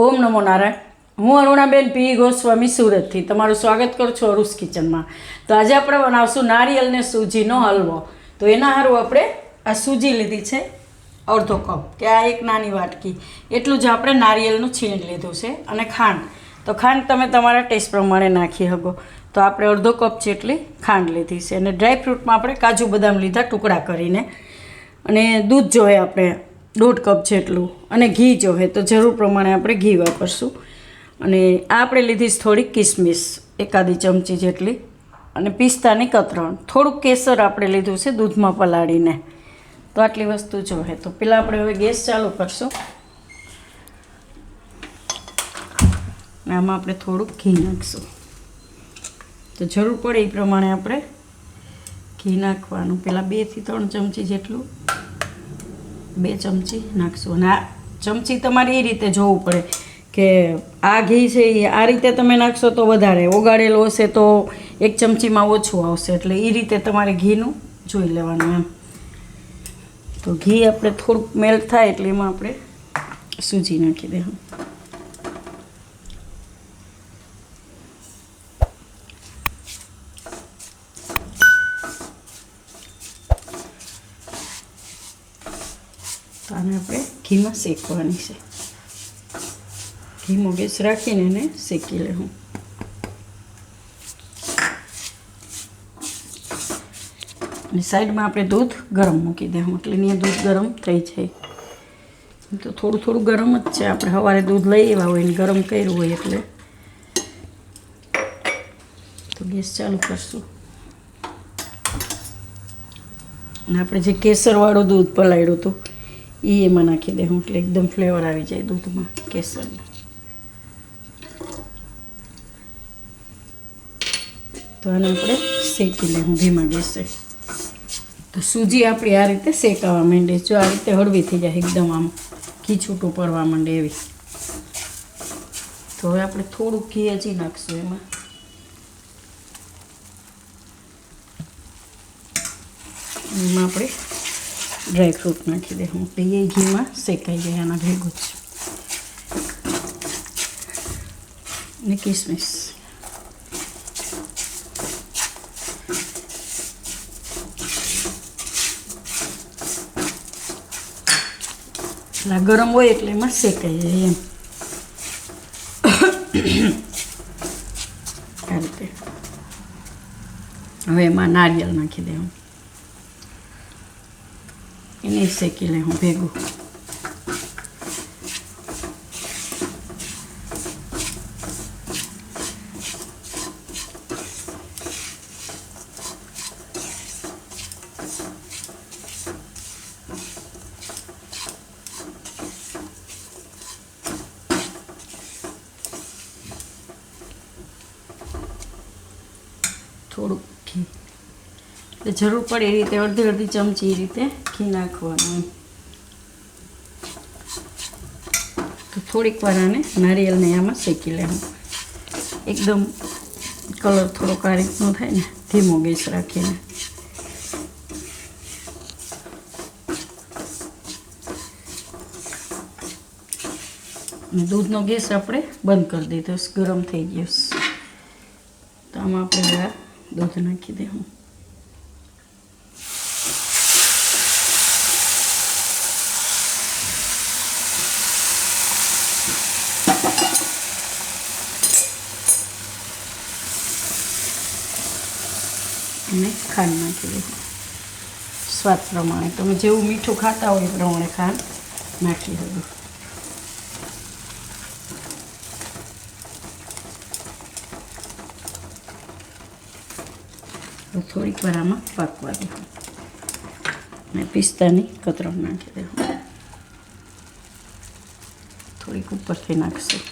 ઓમ નમો નારાયણ. હું અરુણાબેન પી. ગોસ્વામી સુરતથી તમારું સ્વાગત કરું છું અરુસ કિચનમાં. તો આજે આપણે બનાવશું નારિયેલને સૂજીનો હલવો. તો એના સારું આપણે આ સૂજી લીધી છે, અડધો કપ, કે આ એક નાની વાટકી. એટલું જ આપણે નારિયેલનું છીણ લીધું છે અને ખાંડ. તો ખાંડ તમે તમારા ટેસ્ટ પ્રમાણે નાખી શકો. તો આપણે અડધો કપ જેટલી ખાંડ લીધી છે. અને ડ્રાય ફ્રૂટમાં આપણે કાજુ બદામ લીધા ટુકડા કરીને. અને દૂધ જોઈએ આપણે. દોઢ કપ જેટલું અને ઘી જોઈએ તો જરૂર પ્રમાણે આપણે ઘી વાપરશું. અને આ આપણે લીધી થોડીક કિસમિસ, એકાદી ચમચી જેટલી અને પિસ્તાની કતરણ. થોડુંક કેસર આપણે લીધું છે દૂધમાં પલાળીને. તો આટલી વસ્તુ જોઈએ તો પહેલાં આપણે હવે ગેસ ચાલુ કરશું. અને આમાં આપણે થોડુંક ઘી નાખશું. તો જરૂર પડે એ પ્રમાણે આપણે ઘી નાખવાનું. પહેલાં બેથી ત્રણ ચમચી જેટલું બે ચમચી નાખશું. અને આ ચમચી તમારે એ રીતે જોવું પડે કે આ ઘી છે એ આ રીતે તમે નાખશો તો વધારે. ઓગાળેલો હશે તો એક ચમચીમાં ઓછું આવશે. એટલે એ રીતે તમારે ઘીનું જોઈ લેવાનું એમ. તો ઘી આપણે થોડુંક મેલ્ટ થાય એટલે એમાં આપણે સૂજી નાખી દેવું તો આપણે ઘીમાં શેકવાની છે. ઘીમો ગેસ રાખીને એને શેકી લેવું. અને સાઈડમાં આપણે દૂધ ગરમ મૂકી દેવું, એટલે અહીંયા દૂધ ગરમ થઈ જાય. તો થોડું થોડું ગરમ જ છે, આપણે સવારે દૂધ લઈ આવ્યા હોય ને ગરમ કર્યું હોય એટલે. તો ગેસ ચાલુ કરશું. અને આપણે જે કેસરવાળું દૂધ પલાળ્યું હતું એ એમાં નાખી દે એટલે એકદમ ફ્લેવર આવી જાય દૂધમાં, કેસરનો. તો આને આપણે શેકી લઈએ ધીમા ગેસે તો સૂજી આપણી આ રીતે શેકાવા માંડે. જો આ રીતે હળવી થઈ જાય એકદમ આમ ઘી છૂટું પડવા માંડે એવી. તો હવે આપણે થોડુંક ઘી હજી નાખશું એમાં. એમાં આપણે ડ્રાય ફ્રૂટ નાખી દઈશું તો એ ઘીમાં શેકાઈ જાય આના ભેગું જ. ને કિસમિસ. ગરમ હોય એટલે એમાં શેકાઈ જાય એમ. આ રીતે. હવે એમાં નારિયેલ નાખી દેવું એને શેકી લે હું ભેગું થોડુંક જરૂર પડે એ રીતે અડધી અડધી ચમચી એ રીતે. ઘી નાખવાનું થોડીક વાર આને નારિયેળને આમાં શેકી લેવું. એકદમ કલર થોડોક આ રીતનો થાય ને, ધીમો ગેસ રાખીને. દૂધનો ગેસ આપણે બંધ કરી દીધો, ગરમ થઈ ગયો. તો આમાં આપણે દૂધ નાખી દેવું. અને ખાંડ નાખી દઉં સ્વાદ પ્રમાણે. તમે જેવું મીઠું ખાતા હોય એ પ્રમાણે ખાંડ નાખી દઉં તો થોડીક વાર આમાં પાકવા દેવું અને પિસ્તાની કતરણ નાખી દેવું થોડીક ઉપરથી નાખશું.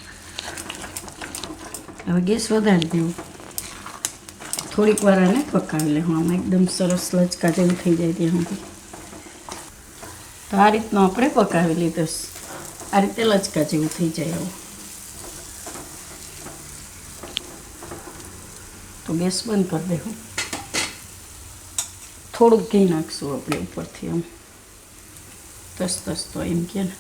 હવે ગેસ વધારી દેવું. થોડીક વાર આને પકાવી લેવું આમાં એકદમ સરસ લચકા જેવું થઈ જાય ત્યાં સુધી. તો આ રીતનું આપણે પકાવી લીધો આ રીતે લચકા જેવું થઈ જાય આવું. તો ગેસ બંધ કરી દેવું. થોડુંક ઘી નાખશું આપણે ઉપરથી આમ. તસ તસ તો એમ કે ને.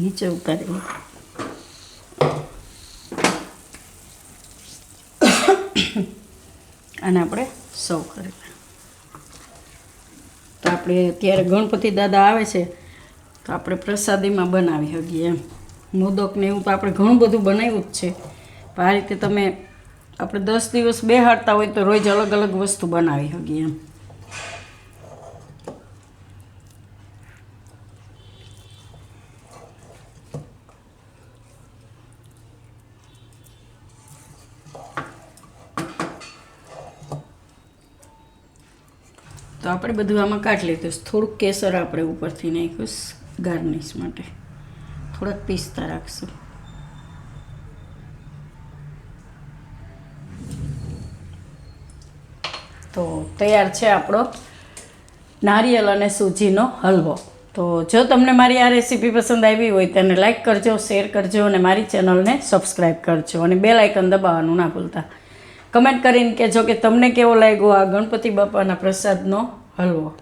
નીચે ઉતારી અને આપણે સર્વ કરી. તો આપણે અત્યારે ગણપતિ દાદા આવે છે, તો આપણે પ્રસાદીમાં બનાવી શકીએ એમ. મોદક ને એવું તો આપણે ઘણું બધું બનાવ્યું જ છે. આ રીતે તમે આપણે દસ દિવસ બેહાડતા હોય તો રોજ અલગ અલગ વસ્તુ બનાવી શકીએ એમ. તો આપણે બધું આમાં કાઢી લીધું. થોડુંક કેસર આપણે ઉપરથી નાખ્યું ગાર્નિશ માટે. થોડાક પીસતા રાખશું. તો તૈયાર છે આપણો નારિયેલ અને સૂજીનો હલવો. તો જો તમને મારી આ રેસીપી પસંદ આવી હોય તેને લાઇક કરજો, શેર કરજો અને મારી ચેનલને સબસ્ક્રાઈબ કરજો અને બે લાઇકન દબાવવાનું ના ભૂલતા. કમેન્ટ કરીને કહેજો કે તમને કેવો લાગ્યો આ ગણપતિ બાપાના પ્રસાદનો હલવો.